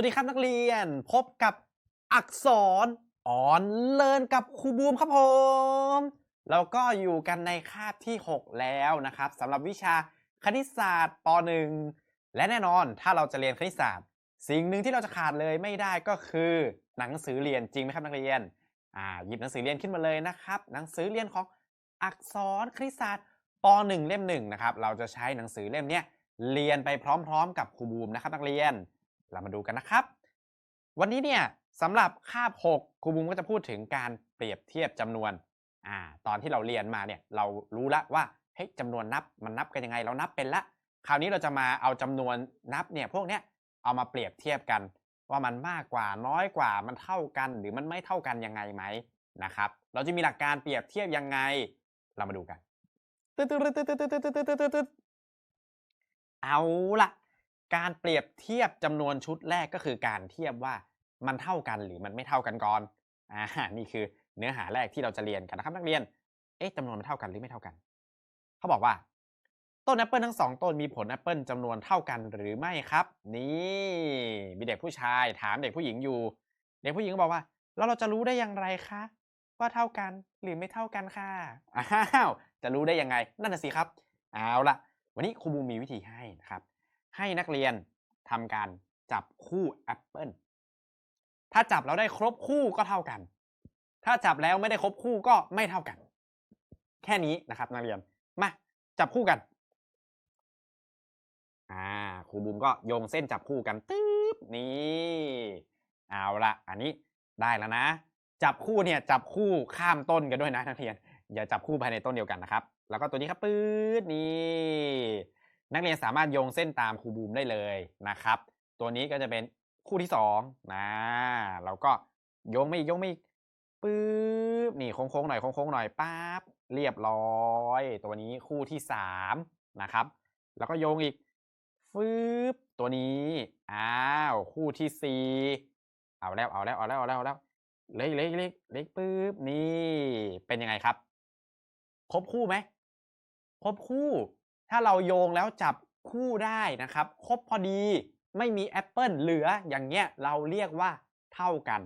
สวัสดีครับนักเรียน พบกับอักษรออนเลินกับครูบูมครับผม แล้วก็อยู่กันในคาบที่ 6 แล้วนะครับสำหรับวิชาคณิตศาสตร์ป .1 และแน่นอนถ้าเราจะเรียนคณิตศาสตร์ สิ่งหนึ่งที่เราจะขาดเลยไม่ได้ก็คือหนังสือเรียนจริงไหมครับนักเรียนอ่าหยิบหนังสือเรียนขึ้นมาเลยนะครับ หนังสือเรียนของอักษรคณิตศาสตร์ป .1 เล่มหนึ่งนะครับเราจะใช้หนังสือเล่มนี้เรียนไปพร้อม ๆ กับครูบูมนะครับนักเรียน เรามาดูกันนะครับ วันนี้เนี่ยสำหรับคาบ6ครูบุมก็จะพูดถึงการเปรียบเทียบจำนวนอ่าตอนที่เราเรียนมาเนี่ยเรารู้ละวว่าเฮ้ยจำนวนนับมันนับกันยังไงเรานับเป็นละ คราวนี้เราจะมาเอาจำนวนนับเนี่ยพวกเนี้ยเอามาเปรียบเทียบกัน ว่ามันมากกว่าน้อยกว่ามันเท่ากันหรือมันไม่เท่ากันยังไงไหมนะครับเราจะมีหลักการเปรียบเทียบยังไง เรามาดูกันเอาละ การเปรียบเทียบจำนวนชุดแรกก็คือการเทียบว่ามันเท่ากันหรือมันไม่เท่ากันก่อนอ่านี่คือเนื้อหาแรกที่เราจะเรียนกันนะครับนักเรียน เอ๊ะจำนวนมันเท่ากันหรือไม่เท่ากัน เขาบอกว่า ต้นแอปเปิลทั้งสองต้นมีผลแอปเปิลจำนวนเท่ากันหรือไม่ครับ นี่มีเด็กผู้ชายถามเด็กผู้หญิงอยู่ เด็กผู้หญิงก็บอกว่า แล้วเราจะรู้ได้อย่างไรคะว่าเท่ากันหรือไม่เท่ากันค่ะอ้าวจะรู้ได้ยังไง นั่นน่ะสิครับ เอาละวันนี้ครูบูมีวิธีให้นะครับ ให้นักเรียนทำการจับคู่แอปเปิลถ้าจับแล้วได้ครบคู่ก็เท่ากัน ถ้าจับแล้วไม่ได้ครบคู่ก็ไม่เท่ากัน แค่นี้นะครับนักเรียน มาจับคู่กัน อ่าครูบุมก็โยงเส้นจับคู่กันตึ๊บนี่ เอาละอันนี้ได้แล้วนะ จับคู่เนี่ยจับคู่ข้ามต้นกันด้วยนะนักเรียน อย่าจับคู่ภายในต้นเดียวกันนะครับ แล้วก็ตัวนี้ครับปื๊ดนี่ นักเรียนสามารถโยงเส้นตามครูบูมได้เลยนะครับ ตัวนี้ก็จะเป็นคู่ที่สองนะเราก็โยงไม่อีกโยงไม่อีกปื๊บนี่โค้งๆหน่อยโค้งๆหน่อยปั๊บเรียบร้อย ตัวนี้คู่ที่สามนะครับ แล้วก็โยงอีกฟืบตัวนี้อ้าวคู่ที่สี่เอาแล้วเอาแล้วเอาแล้วเอาแล้วเอาแล้วเล็กเล็กเล็กเล็กปื๊บนี่เป็นยังไงครับ ครบคู่ไหมครบคู่ ถ้าเราโยงแล้วจับคู่ได้นะครับ ครบพอดีไม่มีแอปเปิลเหลืออย่างเงี้ยเราเรียกว่าเท่ากัน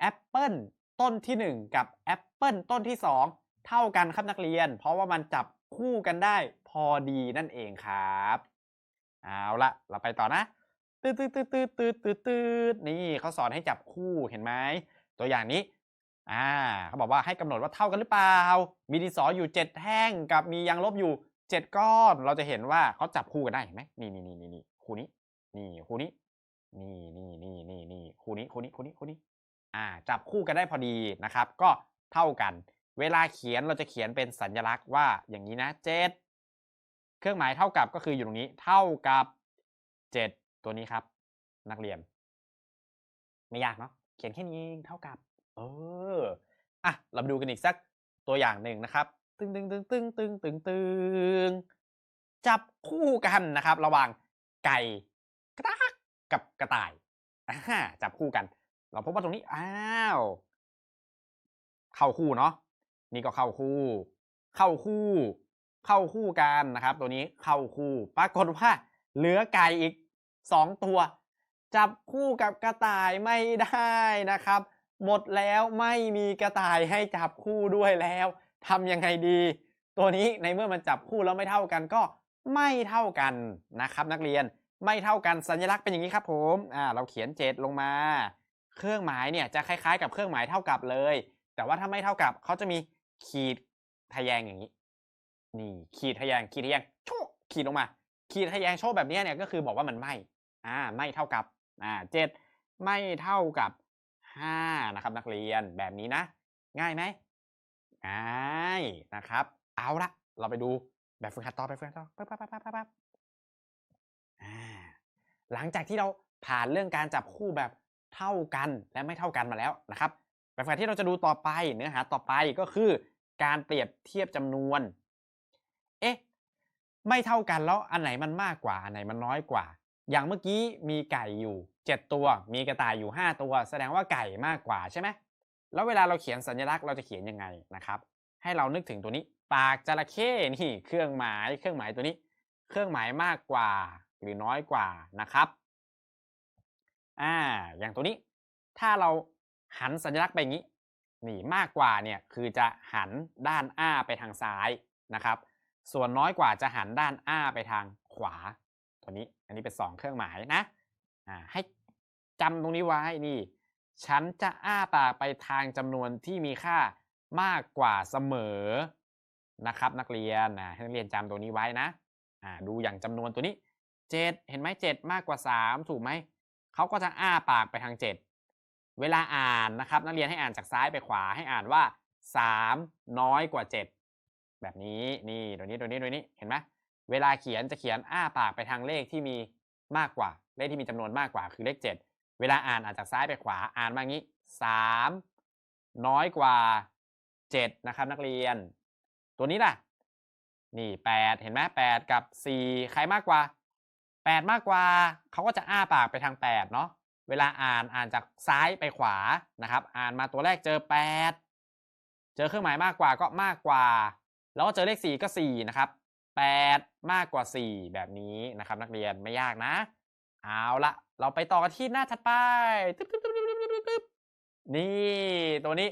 แอปเปิลต้นที่ 1 กับแอปเปิลต้นที่ 2 เท่ากันครับนักเรียน เพราะว่ามันจับคู่กันได้พอดีนั่นเองครับเอาละเราไปต่อนะตืดตืดตืดตืดตืดตืดตืดนี่เขาสอนให้จับคู่เห็นไหมตัวอย่างนี้อ่าเขาบอกว่าให้กำหนดว่าเท่ากันหรือเปล่า มีดินสออยู่ 7 แท่งกับมียางลบอยู่ 7ก้อนเราจะเห็นว่าเขาจับคู่กันได้เห็นไหมนี่นี่นี่นี่นี่คู่นี้ นี่คู่นี้ นี่นี่นี่นี่นี่คู่นี้คู่นี้คู่นี้คู่นี้ อ่า จับคู่กันได้พอดีนะครับ ก็เท่ากัน เวลาเขียนเราจะเขียนเป็นสัญลักษณ์ว่าอย่างนี้นะเจ็ดเครื่องหมายเท่ากับก็คืออยู่ตรงนี้เท่ากับเจ็ดตัวนี้ครับ นักเรียน ไม่ยากเนาะเขียนแค่นี้เองเท่ากับ เอออะเรามาดูกันอีกสักตัวอย่างหนึ่งนะครับ ตึงตึงตึงตึงตึงตึงตึงจับคู่กันนะครับ ระหว่างไก่กระตากกับกระต่ายจับคู่กัน เราพบว่าตรงนี้อ้าวเข้าคู่เนาะนี่ก็เข้าคู่ เข้าคู่ เข้าคู่กันนะครับ ตัวนี้เข้าคู่ ปรากฏว่าเหลือไก่อีกสองตัว จับคู่กับกระต่ายไม่ได้นะครับ หมดแล้วไม่มีกระต่ายให้จับคู่ด้วยแล้ว ทำยังไงดี ตัวนี้ในเมื่อมันจับคู่แล้วไม่เท่ากันก็ไม่เท่ากันนะครับ นักเรียนไม่เท่ากันสัญลักษณ์เป็นอย่างนี้ครับผมอ่าเราเขียนเจ็ดลงมา เครื่องหมายเนี่ยจะคล้ายๆ กับเครื่องหมายเท่ากับเลย แต่ว่าถ้าไม่เท่ากับเขาจะมีขีดทะแยงอย่างนี้ นี่ขีดทะแยงขีดทะแยงโชว์ขีดลงมา ขีดทะแยงโชว์แบบนี้เนี่ยก็คือบอกว่ามันไม่อ่าไม่เท่ากับอ่าเจ็ดไม่เท่ากับห้านะครับนักเรียนแบบนี้นะ ง่ายไหม ง่ายนะครับ เอาละเราไปดูแบบฝึกหัดต่อไปฝึกหัดต่อปั๊บปั๊บปั๊บปั๊บปั๊บหลังจากที่เราผ่านเรื่องการจับคู่แบบเท่ากันและไม่เท่ากันมาแล้วนะครับ แบบฝึกหัดที่เราจะดูต่อไปเนื้อหาต่อไปก็คือ การเปรียบเทียบจำนวน เอ๊ะไม่เท่ากันแล้วอันไหนมันมากกว่าอันไหนมันน้อยกว่า อย่างเมื่อกี้มีไก่อยู่ 7 ตัว มีกระต่ายอยู่ 5 ตัว แสดงว่าไก่มากกว่าใช่ไหม แล้วเวลาเราเขียนสัญลักษณ์เราจะเขียนยังไงนะครับ ให้เรานึกถึงตัวนี้ ปากจระเข้นี่เครื่องหมาย เครื่องหมายตัวนี้ เครื่องหมายมากกว่าหรือน้อยกว่านะครับ อ่า อย่างตัวนี้ ถ้าเราหันสัญลักษณ์ไปอย่างนี้ นี่มากกว่าเนี่ยคือจะหันด้านอ้าไปทางซ้ายนะครับ ส่วนน้อยกว่าจะหันด้านอ้าไปทางขวา ตัวนี้ อันนี้เป็นสองเครื่องหมายนะ อ่า ให้จำตรงนี้ไว้นี่ ฉันจะอ้าปากไปทางจำนวนที่มีค่ามากกว่าเสมอนะครับ นักเรียนนะให้นักเรียนจำตัวนี้ไว้นะอ่าดูอย่างจำนวนตัวนี้เจ็ดเห็นไหมเจ็ดมากกว่าสามถูกไหม เขาก็จะอ้าปากไปทางเจ็ดเวลาอ่านนะครับ นักเรียนให้อ่านจากซ้ายไปขวาให้อ่านว่าสามน้อยกว่าเจ็ดแบบนี้นี่ตัวนี้ตัวนี้ตัวนี้เห็นไหมเวลาเขียนจะเขียนอ้าปากไปทางเลขที่มีมากกว่า เลขที่มีจำนวนมากกว่าคือเลขเจ็ด เวลาอ่านอ่านจากซ้ายไปขวาอ่านมางี้สามน้อยกว่าเจ็ดนะครับนักเรียน ตัวนี้ล่ะ นี่แปดเห็นไหมแปดกับสี่ใครมากกว่าแปดมากกว่าเขาก็จะอ้าปากไปทางแปดเนาะเวลาอ่านอ่านจากซ้ายไปขวานะครับ อ่านมาตัวแรกเจอแปดเจอเครื่องหมายมากกว่าก็มากกว่า แล้วก็เจอเลขสี่ก็สี่นะครับแปดมากกว่าสี่แบบนี้นะครับ นักเรียนไม่ยากนะ เอาละเราไปต่อกันที่หน้าถัดไปนี่ตัวนี้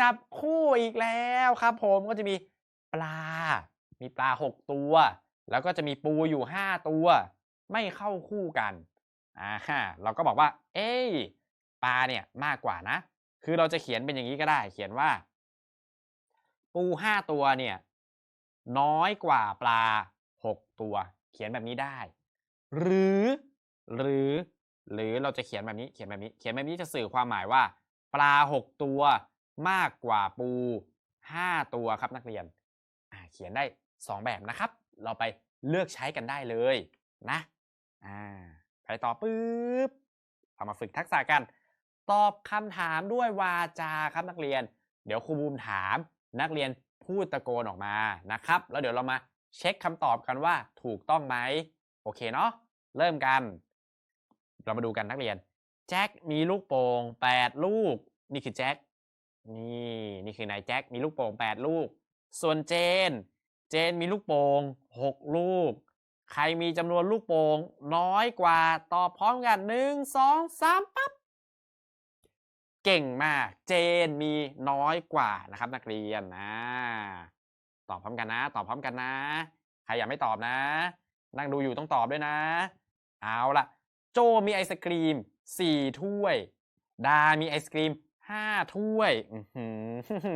จับคู่อีกแล้วครับ ผมก็จะมีปลา มีปลาหกตัว แล้วก็จะมีปูอยู่ห้าตัว ไม่เข้าคู่กันอ่าฮะเราก็บอกว่า เอ้ยปลาเนี่ยมากกว่านะ คือเราจะเขียนเป็นอย่างนี้ก็ได้ เขียนว่า ปูห้าตัวเนี่ย น้อยกว่าปลาหกตัว เขียนแบบนี้ได้ หรือ หรือ หรือเราจะเขียนแบบนี้เขียนแบบนี้ เขียนแบบนี้จะสื่อความหมายว่า ปลาหกตัวมากกว่าปูห้าตัวครับนักเรียนเขียนได้สองแบบนะครับ เราไปเลือกใช้กันได้เลยนะไปต่อปุ๊บเรามาฝึกทักษะกัน ตอบคำถามด้วยวาจาครับนักเรียน เดี๋ยวครูบูมถามนักเรียนพูดตะโกนออกมานะครับ แล้วเดี๋ยวเรามาเช็คคำตอบกันว่าถูกต้องไหม โอเคเนาะเริ่มกัน เรามาดูกันนักเรียน แจ็คมีลูกโป่ง8ลูก นี่คือแจ็ค นี่นี่คือนายแจ็ค มีลูกโป่ง8ลูก ส่วนเจน เจนมีลูกโป่ง6ลูก ใครมีจำนวนลูกโป่งน้อยกว่า ตอบพร้อมกันหนึ่งสองสามปั๊บ เก่งมาก เจนมีน้อยกว่านะครับ นักเรียนนะ ตอบพร้อมกันนะ ตอบพร้อมกันนะ ใครอยากไม่ตอบนะ นั่งดูอยู่ต้องตอบด้วยนะ เอาล่ะ โจมีไอศกรีมสี่ถ้วย ดา มีไอศกรีมห้าถ้วย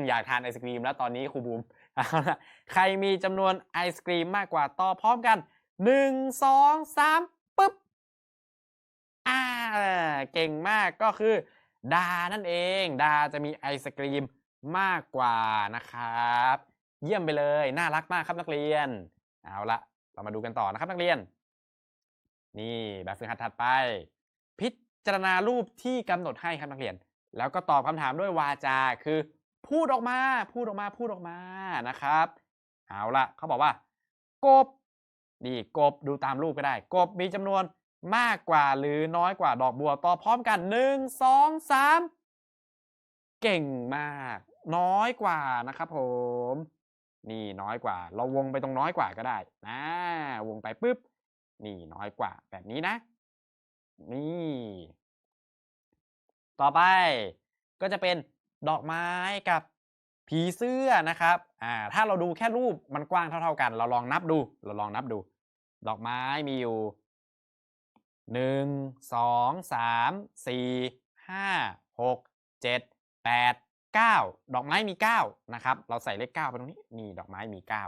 อยากทานไอศกรีมแล้วตอนนี้ครูบูมเอาละใครมีจำนวนไอศกรีมมากกว่าตอบพร้อมกันหนึ่งสองสามปึ๊บอ่าเก่งมากก็คือ ดานั่นเอง ดาจะมีไอศกรีมมากกว่านะครับ เยี่ยมไปเลย น่ารักมากครับนักเรียน เอาละเรามาดูกันต่อนะครับนักเรียน นี่แบบฝึกหัดถัดไป พิจารณารูปที่กำหนดให้ครับนักเรียน แล้วก็ตอบคำถามด้วยวาจาคือ พูดออกมา พูดออกมาพูดออกมานะครับเอาละเขาบอกว่า กบนี่กบดูตามรูปก็ได้ กบมีจำนวนมากกว่าหรือน้อยกว่าดอกบัวตอบพร้อมกันหนึ่งสองสามเก่งมาก น้อยกว่านะครับผม นี่น้อยกว่า เราวงไปตรงน้อยกว่าก็ได้นะวงไปปุ๊บ นี่น้อยกว่าแบบนี้นะ นี่ ต่อไปก็จะเป็นดอกไม้กับผีเสื้อนะครับ อ่า ถ้าเราดูแค่รูปมันกว้างเท่า ๆกัน เราลองนับดู เราลองนับดู ดอกไม้มีอยู่หนึ่งสองสามสี่ห้าหกเจ็ดแปดเก้าดอกไม้มีเก้านะครับ เราใส่เลขเก้าไปตรงนี้ นี่ดอกไม้มีเก้า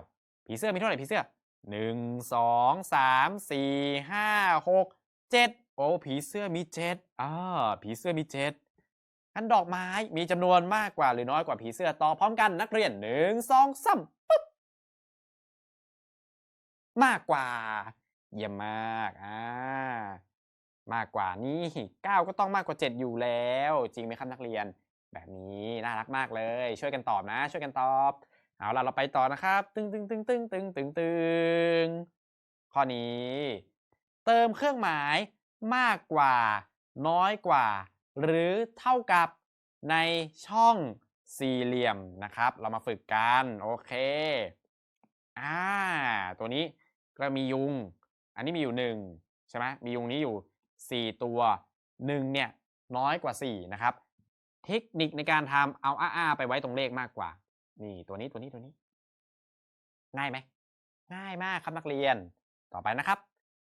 ผีเสื้อมีเท่าไหร่ผีเสื้อ หนึ่งสองสามสี่ห้าหกเจ็ดโอ้ผีเสื้อมีเจ็ดอ่าผีเสื้อมีเจ็ดอันดอกไม้มีจำนวนมากกว่าหรือน้อยกว่าผีเสื้อต่อพร้อมกันนักเรียนหนึ่งสองสามปุ๊บมากกว่า เยี่ยมมากอ่ามากกว่านี่เก้าก็ต้องมากกว่าเจ็ดอยู่แล้ว จริงไหมครับนักเรียน แบบนี้น่ารักมากเลย ช่วยกันตอบนะ ช่วยกันตอบ เอาล่ะเราไปต่อนะครับ ตึงตึงตึงตึงตึงตึงตึงข้อนี้ เติมเครื่องหมายมากกว่า น้อยกว่า หรือเท่ากับในช่องสี่เหลี่ยมนะครับ เรามาฝึกกันโอเคอ่าตัวนี้ก็มียุง อันนี้มีอยู่หนึ่งใช่ไหมมียุงนี้อยู่สี่ตัว1เนี่ยน้อยกว่า 4 นะครับ เทคนิคในการทำเอาอ้าๆไปไว้ตรงเลขมากกว่า นี่ตัวนี้ตัวนี้ตัวนี้ ง่ายไหมง่ายมากครับนักเรียนต่อไปนะครับ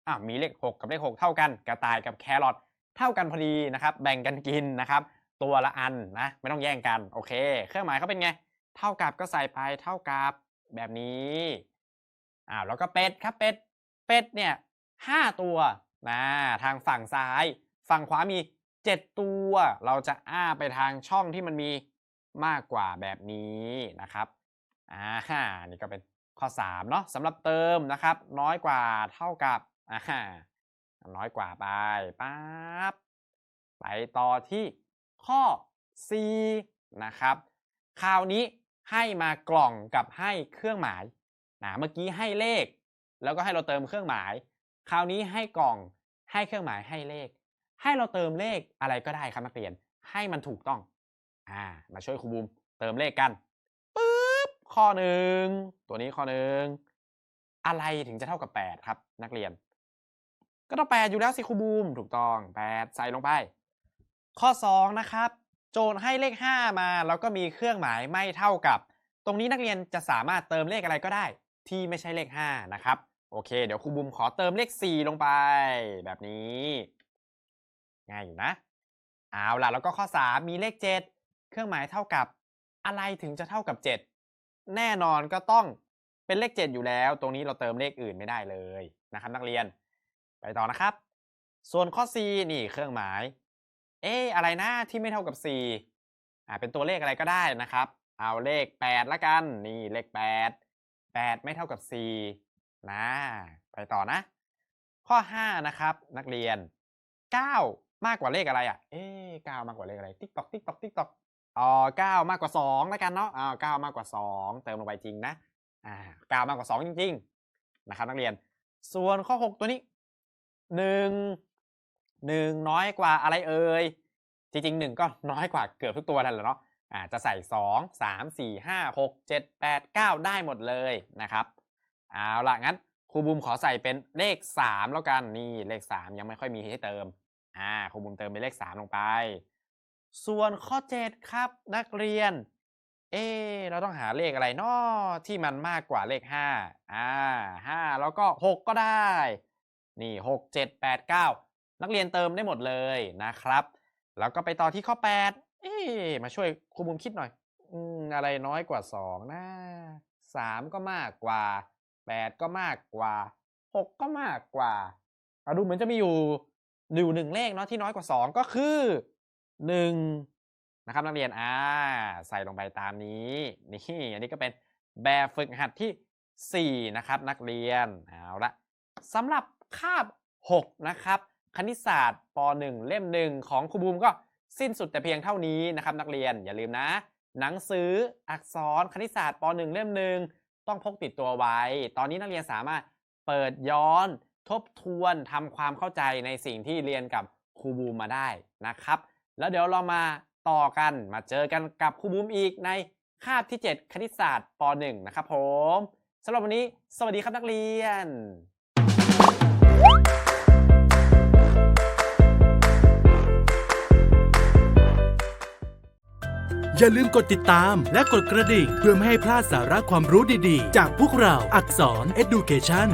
อะมีเลข 6 กับเลข 6 เท่ากัน กระต่ายกับแครอทเท่ากันพอดีนะครับ แบ่งกันกินนะครับ ตัวละอันนะไม่ต้องแย่งกันโอเค เครื่องหมายเขาเป็นไง เท่ากับก็ใส่ไปเท่ากับแบบนี้อ้าวแล้วก็เป็ดครับเป็ดเป็ดเนี่ยห้าตัวนะทางฝั่งซ้าย ฝั่งขวามีเจ็ดตัว เราจะอ้าไปทางช่องที่มันมี มากกว่าแบบนี้นะครับอ่านี่ก็เป็นข้อ3เนาะสำหรับเติมนะครับ น้อยกว่าเท่ากับอ่าน้อยกว่าไปปั๊บไปต่อที่ข้อ C นะครับ คราวนี้ให้มากล่องกับให้เครื่องหมายนะเมื่อกี้ให้เลข แล้วก็ให้เราเติมเครื่องหมาย คราวนี้ให้กล่องให้เครื่องหมายให้เลข ให้เราเติมเลขอะไรก็ได้ครับนักเรียน ให้มันถูกต้อง อ่า มาช่วยครูบูมเติมเลขกันปึ๊บข้อหนึ่งตัวนี้ข้อหนึ่งอะไรถึงจะเท่ากับ 8 ครับ นักเรียน ก็ต้อง 8 อยู่แล้วสิครูบูมถูกต้อง 8 ใส่ลงไป ข้อ 2 นะครับ โจทย์ให้เลข 5 มาแล้วก็มีเครื่องหมายไม่เท่ากับ ตรงนี้นักเรียนจะสามารถเติมเลขอะไรก็ได้ ที่ไม่ใช่เลข 5 นะครับ โอเค เดี๋ยวครูบุมขอเติมเลข 4 ลงไป แบบนี้ ง่ายอยู่นะ เอาล่ะ แล้วก็ข้อ 3 มีเลข 7 เครื่องหมายเท่ากับอะไรถึงจะเท่ากับ 7 แน่นอนก็ต้องเป็นเลข 7 อยู่แล้ว ตรงนี้เราเติมเลขอื่นไม่ได้เลยนะครับ นักเรียนไปต่อนะครับ ส่วนข้อ C นี่เครื่องหมาย เอ๊ะอะไรนะที่ไม่เท่ากับ 4 อ่าเป็นตัวเลขอะไรก็ได้นะครับ เอาเลข 8 ละกันนี่เลข 8 8 ไม่เท่ากับ 4 นะ ไปต่อนะ ข้อ 5 นะครับ นักเรียน 9 มากกว่าเลขอะไรอะ เอ๊ะ9มากกว่าเลขอะไร ติ๊กตอกติ๊กตอกติ๊กตอก อ๋อ9มากกว่า2แล้วกันเนาะอ่า9มากกว่า2เติมลงไปจริงนะอ่า9มากกว่า2จริง ๆ นะครับ นักเรียน ส่วนข้อ6ตัวนี้1 1น้อยกว่าอะไรเอ่ยจริงๆ1ก็น้อยกว่าเกือบทุกตัวนั่นแหละเนาะอ่าจะใส่ 2 3 4 5 6 7 8 9 ได้หมดเลยนะครับ เอาละงั้นครูบูมขอใส่เป็นเลข 3 แล้วกัน นี่เลข 3 ยังไม่ค่อยมีให้เติม อ่าครูบูมเติมเป็นเลข 3 ลงไป ส่วนข้อ 7 ครับนักเรียน เอ เราต้องหาเลขอะไรเนาะที่มันมากกว่าเลข 5 อ่า 5 แล้วก็ 6 ก็ได้ นี่ 6 7 8 9 นักเรียนเติมได้หมดเลยนะครับ แล้วก็ไปต่อที่ข้อ 8 เอ๊มาช่วยครูบุมคิดหน่อย อืม อะไรน้อยกว่า 2 นะ 3 ก็มากกว่า 8 ก็มากกว่า 6 ก็มากกว่าอาดูเหมือนจะมีอยู่อยู่หนึ่งเลขเนาะที่น้อยกว่า 2 ก็คือ 1นะครับนักเรียนอ่าใส่ลงไปตามนี้นี่อันนี้ก็เป็นแบบฝึกหัดที่ 4 นะครับนักเรียนเอาละสำหรับคาบ 6 นะครับ คณิตศาสตร์ป .1 เล่ม1ของครูบูมก็สิ้นสุดแต่เพียงเท่านี้นะครับนักเรียนอย่าลืมนะ หนังสืออักษรคณิตศาสตร์ป .1 เล่ม1ต้องพกติดตัวไว้ ตอนนี้นักเรียนสามารถเปิดย้อนทบทวนทำความเข้าใจในสิ่งที่เรียนกับครูบูมมาได้นะครับ แล้วเดี๋ยวเรามาต่อกันมาเจอกันกับครูบูมอีกในคาบที่ 7 คณิตศาสตร์ป .1 นะครับผมสำหรับวันนี้ สวัสดีครับนักเรียนอย่าลืมกดติดตามและกดกระดิ่ง เพื่อไม่ให้พลาดสาระความรู้ดีๆ จากพวกเราอักษร Education